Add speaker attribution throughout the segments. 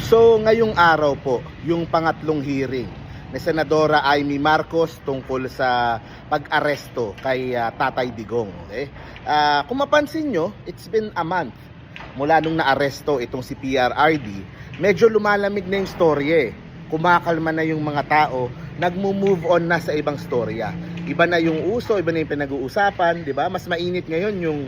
Speaker 1: So ngayong araw po, yung pangatlong hearing ni Senadora Amy Marcos tungkol sa pag-aresto kay ah, Tatay Digong. Okay? Ah, kung mapansin nyo, it's been a month mula nung naaresto itong si PRRD. Medyo lumalamig na yung storya eh. Kumakalma na yung mga tao, nagmo-move on na sa ibang storya. Iba na yung uso, iba na yung pinag-uusapan, di ba? Mas mainit ngayon yung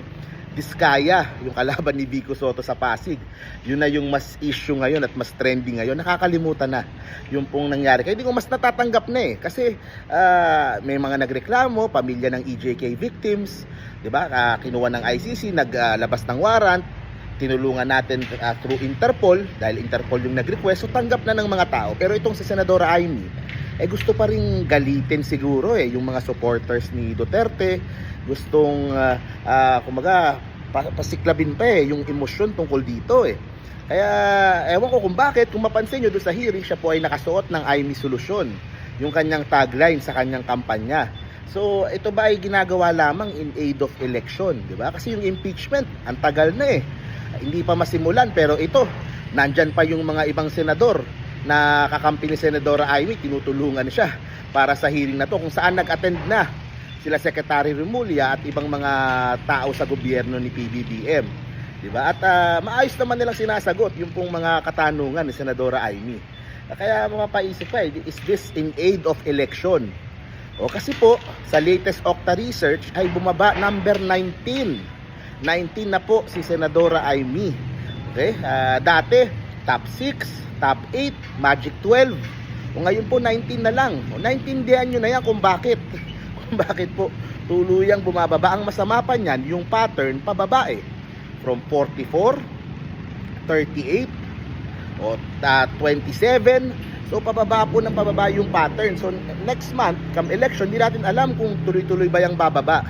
Speaker 1: Diskaya, yung kalaban ni Vico Soto sa Pasig. Yun na yung mas issue ngayon at mas trending ngayon. Nakakalimutan na yung pong nangyari. Kaya hindi ko mas natatanggap na eh. Kasi ah, may mga nagreklamo, pamilya ng EJK victims, di ba? Ah, kinuha ng ICC, naglabas ng warrant, tinulungan natin ah, through Interpol dahil Interpol yung nag-request so tanggap na ng mga tao pero itong si Senadora Amy eh gusto pa rin galitin siguro eh yung mga supporters ni Duterte gustong ah, ah, kumaga pasiklabin pa eh yung emosyon tungkol dito eh kaya ewan ko kung bakit kung mapansin nyo doon sa hearing siya po ay nakasuot ng Amy Solusyon yung kanyang tagline sa kanyang kampanya So, ito ba ay ginagawa lamang in aid of election, di ba? Kasi yung impeachment, ang tagal na eh. Hindi pa masimulan, pero ito, nandyan pa yung mga ibang senador na kakampi ni Senadora Amy, tinutulungan siya para sa hearing na to kung saan nag-attend na sila Secretary Remulla at ibang mga tao sa gobyerno ni PBBM. Di ba? At ah, maayos naman nilang sinasagot yung pong mga katanungan ni Senadora Amy. Kaya mapapaisip pa, eh, is this in aid of election? O kasi po, sa latest Okta research ay bumaba number 19. 19 na po si Senadora Amy. Okay? Ah, dati, top 6, top 8, magic 12. O ngayon po, 19 na lang. O 19 diyan nyo na yan kung bakit. bakit po tuluyang bumababa. Ang masama pa niyan, yung pattern pababa eh. From 44, 38, o ah, 27, So pababa po ng pababa yung pattern. So next month, come election, di natin alam kung tuloy-tuloy ba yung bababa.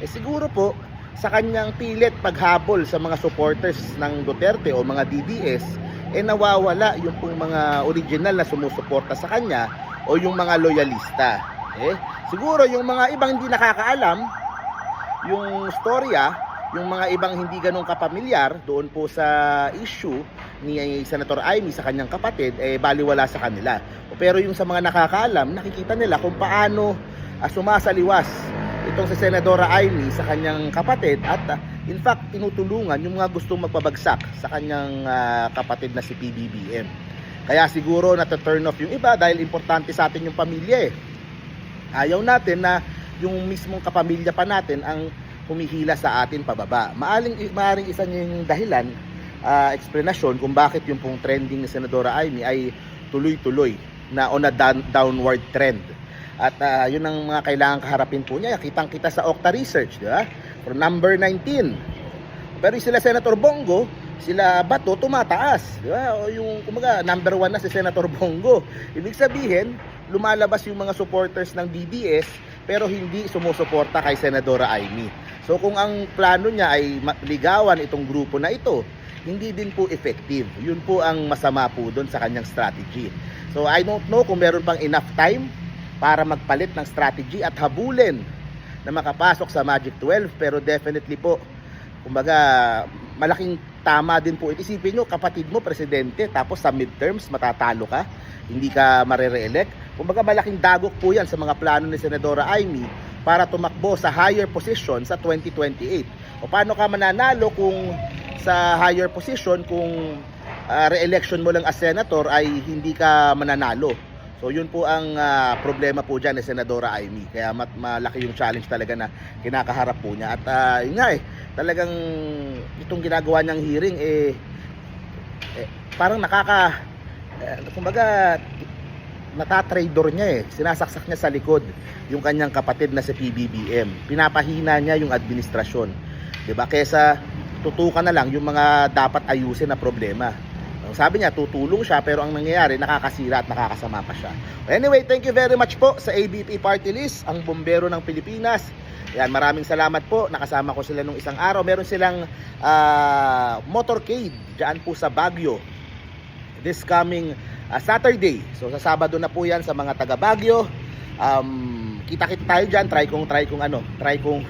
Speaker 1: Eh siguro po, sa kanyang pilit paghabol sa mga supporters ng Duterte o mga DDS, eh nawawala yung pong mga original na sumusuporta sa kanya o yung mga loyalista. Eh, siguro yung mga ibang hindi nakakaalam, yung storya, yung mga ibang hindi ganun kapamilyar doon po sa issue ni Senator Amy sa kanyang kapatid, eh baliwala sa kanila. Pero yung sa mga nakakaalam, nakikita nila kung paano ah, sumasaliwas itong si Senadora Amy sa kanyang kapatid at ah, in fact tinutulungan yung mga gustong magpabagsak sa kanyang ah, kapatid na si PBBM. Kaya siguro na-turn off yung iba dahil importante sa atin yung pamilya eh. Ayaw natin na yung mismong kapamilya pa natin ang humihila sa atin pababa. Maaling, maaring isa niya yung dahilan, ah, explanation kung bakit yung pong trending ni Senadora Amy ay tuloy-tuloy na on a down- downward trend. At ah, yun ang mga kailangan kaharapin po niya. Kitang-kita sa Okta Research, di ba? For number 19. Pero sila Senator Bongo, sila Bato tumataas, di ba? O yung kumaga number one na si Senator Bongo. Ibig sabihin, lumalabas yung mga supporters ng DDS pero hindi sumusuporta kay Senadora Amy. So kung ang plano niya ay ligawan itong grupo na ito, hindi din po effective. Yun po ang masama po doon sa kanyang strategy. So I don't know kung meron pang enough time para magpalit ng strategy at habulin na makapasok sa Magic 12 pero definitely po kumbaga malaking tama din po. Isipin nyo, kapatid mo, presidente, tapos sa midterms, matatalo ka, hindi ka marere-elect. Kumbaga malaking dagok po yan sa mga plano ni Senadora Amy para tumakbo sa higher position sa 2028. O paano ka mananalo kung sa higher position kung ah, re-election mo lang as senator ay hindi ka mananalo. So yun po ang ah, problema po dyan ni Senadora Amy. Kaya mat malaki yung challenge talaga na kinakaharap po niya. At ah, yun nga eh, talagang itong ginagawa niyang hearing eh, eh parang nakaka eh, kumbaga natatrader niya eh. Sinasaksak niya sa likod yung kanyang kapatid na si PBBM. Pinapahina niya yung administrasyon. 'Di ba? Kesa tutukan na lang yung mga dapat ayusin na problema. Sabi niya, tutulong siya pero ang nangyayari, nakakasira at nakakasama pa siya. Anyway, thank you very much po sa ABP Party List, ang bombero ng Pilipinas. Yan, maraming salamat po. Nakasama ko sila nung isang araw. Meron silang ah, motorcade dyan po sa Baguio this coming ah, Saturday. So sa Sabado na po 'yan sa mga taga Baguio. Um, kita-kita tayo diyan, try kong try kong ano, try kong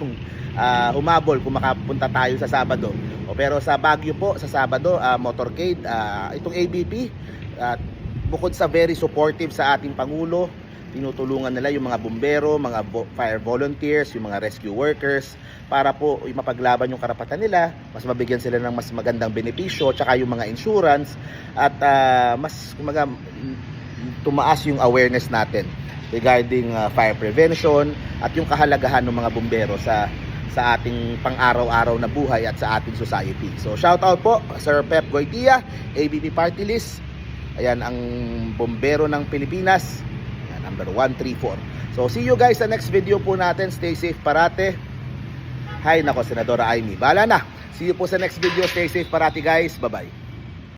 Speaker 1: ah, humabol kung makapunta tayo sa Sabado. O pero sa Baguio po, sa Sabado, ah, motorcade, ah, itong ABP, at bukod sa very supportive sa ating Pangulo, tinutulungan nila yung mga bumbero, mga fire volunteers, yung mga rescue workers para po mapaglaban yung karapatan nila, mas mabigyan sila ng mas magandang benepisyo, tsaka yung mga insurance. At ah, mas kumaga tumaas yung awareness natin regarding ah, fire prevention at yung kahalagahan ng mga bumbero sa sa ating pang-araw-araw na buhay at sa ating society. So shout out po Sir Pep Goitia, ABP Party List. Ayan ang bombero ng Pilipinas. Ayan, number 134. So see you guys sa next video po natin. Stay safe parate. Hi nako Senadora Amy. Bala na. See you po sa next video. Stay safe parati guys. Bye-bye.